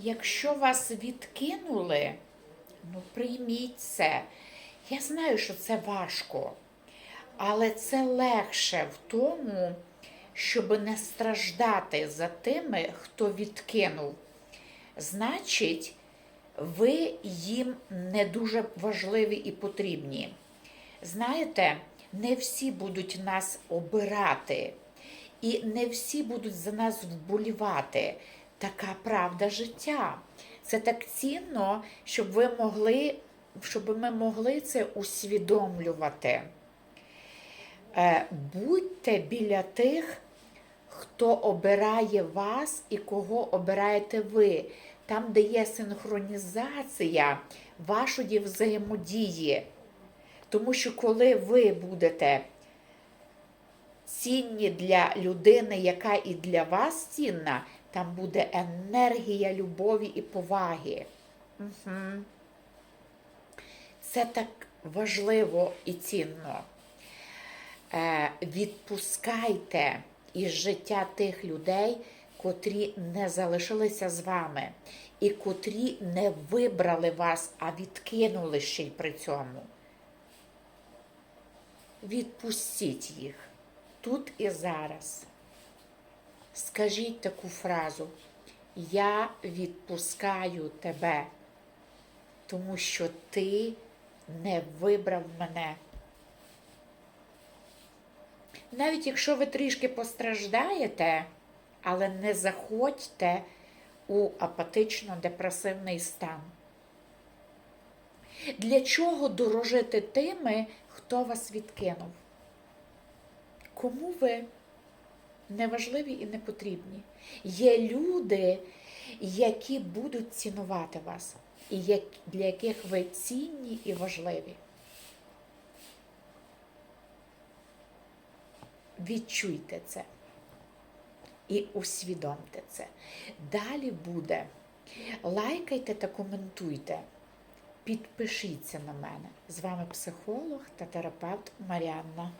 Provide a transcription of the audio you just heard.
якщо вас відкинули, ну прийміть це. Я знаю, що це важко, але це легше в тому, щоб не страждати за тими, хто відкинув. Значить, ви їм не дуже важливі і потрібні. Знаєте, не всі будуть нас обирати, і не всі будуть за нас вболівати. Така правда життя. Це так цінно, щоб ви могли, щоб ми могли це усвідомлювати. Е, Будьте біля тих, хто обирає вас і кого обираєте ви. Там, де є синхронізація вашої взаємодії. Тому що коли ви будете цінні для людини, яка і для вас цінна, там буде енергія любові і поваги. Угу. Це так важливо і цінно. Е, відпускайте із життя тих людей, котрі не залишилися з вами, і котрі не вибрали вас, а відкинули ще й при цьому. Відпустіть їх тут і зараз. Скажіть таку фразу: Я відпускаю тебе, тому що ти не вибрав мене. Навіть якщо ви трішки постраждаєте, але не заходьте у апатично-депресивний стан. Для чого дорожити тими, хто вас відкинув? Кому ви неважливі і не потрібні? Є люди, які будуть цінувати вас, і для яких ви цінні і важливі. Відчуйте це і усвідомте це. Далі буде. Лайкайте та коментуйте. Підпишіться на мене. З вами психолог та терапевт Маріанна.